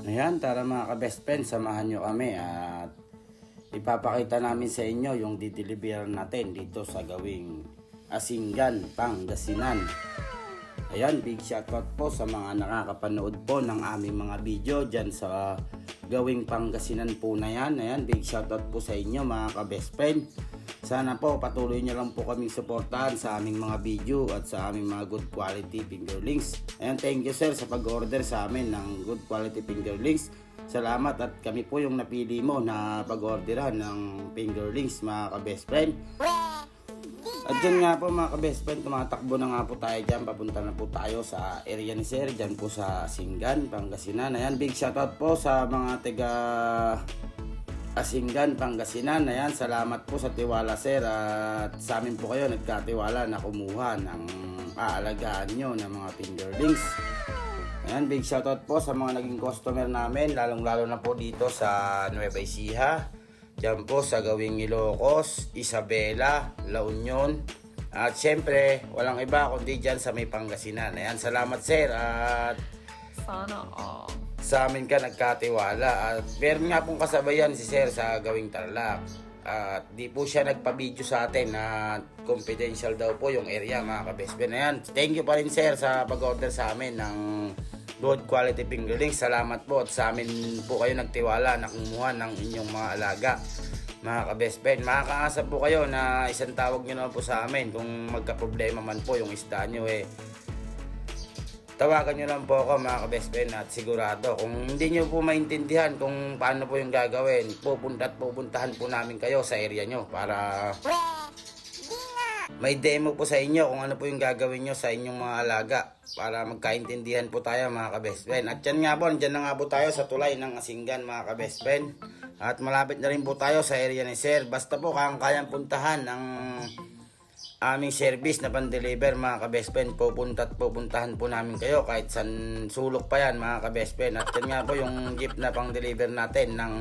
Ayan, tara mga ka-best friend, samahan nyo kami at ipapakita namin sa inyo yung dideliver natin dito sa gawing Asinggan, Pangasinan. Ayan, big shoutout po sa mga nakakapanood po ng aming mga video dyan sa gawing Pangasinan po na yan. Ayan, big shoutout po sa inyo mga ka-best friend. Sana po patuloy nyo lang po kaming suportahan sa aming mga video at sa aming mga good quality fingerlings. Ayan, thank you sir sa pag-order sa amin ng good quality fingerlings. Salamat at kami po yung napili mo na pag-orderan ng fingerlings mga ka-best friend. At dyan nga po mga ka-best friend, tumatakbo na nga po tayo dyan. Papunta na po tayo sa area ni Sir, dyan po sa Singgan, Pangasinan. Ayan, big shoutout po sa mga taga Asinggan, Pangasinan. Ayan, salamat po sa tiwala Sir. At sa amin po kayo nagkatiwala na kumuha ng aalagaan nyo ng mga fingerlings. Ayan, big shoutout po sa mga naging customer namin, lalong-lalo na po dito sa Nueva Ecija. Diyan po sa gawing Ilocos, Isabela, La Union. At syempre, walang iba kundi dyan sa may Pangasinan. Ayan, salamat sir. At Sana all. Sa amin ka nagkatiwala. At meron nga pong kasabayan si sir sa gawing Tarlac. At di po siya nagpa-video sa atin na confidential daw po yung area mga ka-best friend. Ayan, thank you pa rin sir sa pag-order sa amin ng good quality fingerlings. Salamat po at sa amin po kayo nagtiwala na kumuha ng inyong mga alaga. Mga ka-best friend, makakaasa po kayo na isang tawag nyo naman po sa amin kung magka-problema man po yung isda nyo eh tawagan nyo lang po ako mga ka-best friend at sigurado kung hindi nyo po maintindihan kung paano po yung gagawin, pupunta at pupuntahan po namin kayo sa area nyo para may demo po sa inyo kung ano po yung gagawin nyo sa inyong mga alaga para magkaintindihan po tayo mga ka-best friend. At yan nga po, dyan na nga po tayo sa tulay ng Asinggan mga ka-best friend. At malapit na rin po tayo sa area ni Sir. Basta po kayang kayang puntahan ng aming service na pan-deliver mga ka-best friend. Pupunta at pupuntahan po namin kayo kahit san sulok pa yan mga ka-best friend. At yan nga po yung jeep na pang-deliver natin ng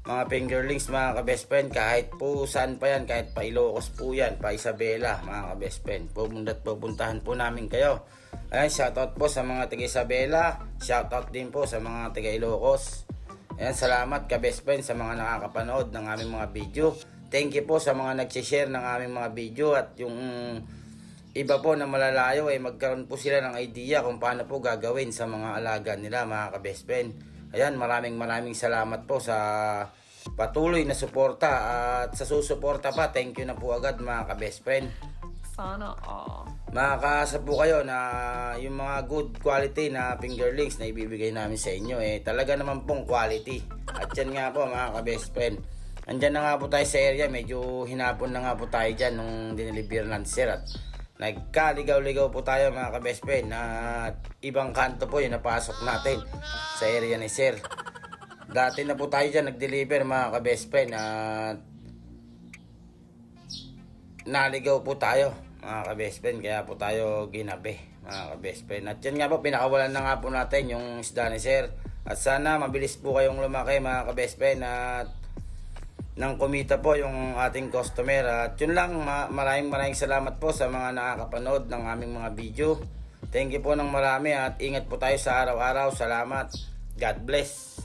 mga fingerlings mga ka-best friend kahit po saan pa yan kahit pa Ilocos po yan pa Isabela mga ka-best friend. Pupunta at pupuntahan po namin kayo. Ayan shoutout po sa mga taga Isabela shoutout din po sa mga taga Ilocos ayan salamat ka-best friend sa mga nakakapanood ng aming mga video thank you po sa mga nagsishare ng aming mga video at yung iba po na malalayo ay magkaroon po sila ng idea kung paano po gagawin sa mga alaga nila mga ka-best friend. Ayan, maraming maraming salamat po sa patuloy na suporta at sa susuporta pa, thank you na po agad mga ka-best friend. Sana all. Makakaasa po kayo na yung mga good quality na fingerlings na ibibigay namin sa inyo eh talaga naman pong quality. At yan nga po mga ka-best friend. Andyan na nga po tayo sa area, medyo hinapon na nga po tayo dyan nung dineliver ng sir at nagkaligaw-ligaw po tayo mga ka-best friend at ibang kanto po yung napasok natin sa area ni sir. Dati na po tayo dyan nag-deliver mga ka-best at naligaw po tayo mga ka-best kaya po tayo ginabi mga ka-best at yan nga po pinakawalan na nga po natin yung isda ni sir. At sana mabilis po kayong lumaki mga ka-best at nang kumita po yung ating customer. At yun lang ma- maraming maraming salamat po sa mga nakakapanood ng aming mga video. Thank you po ng marami at ingat po tayo sa araw-araw. Salamat. God bless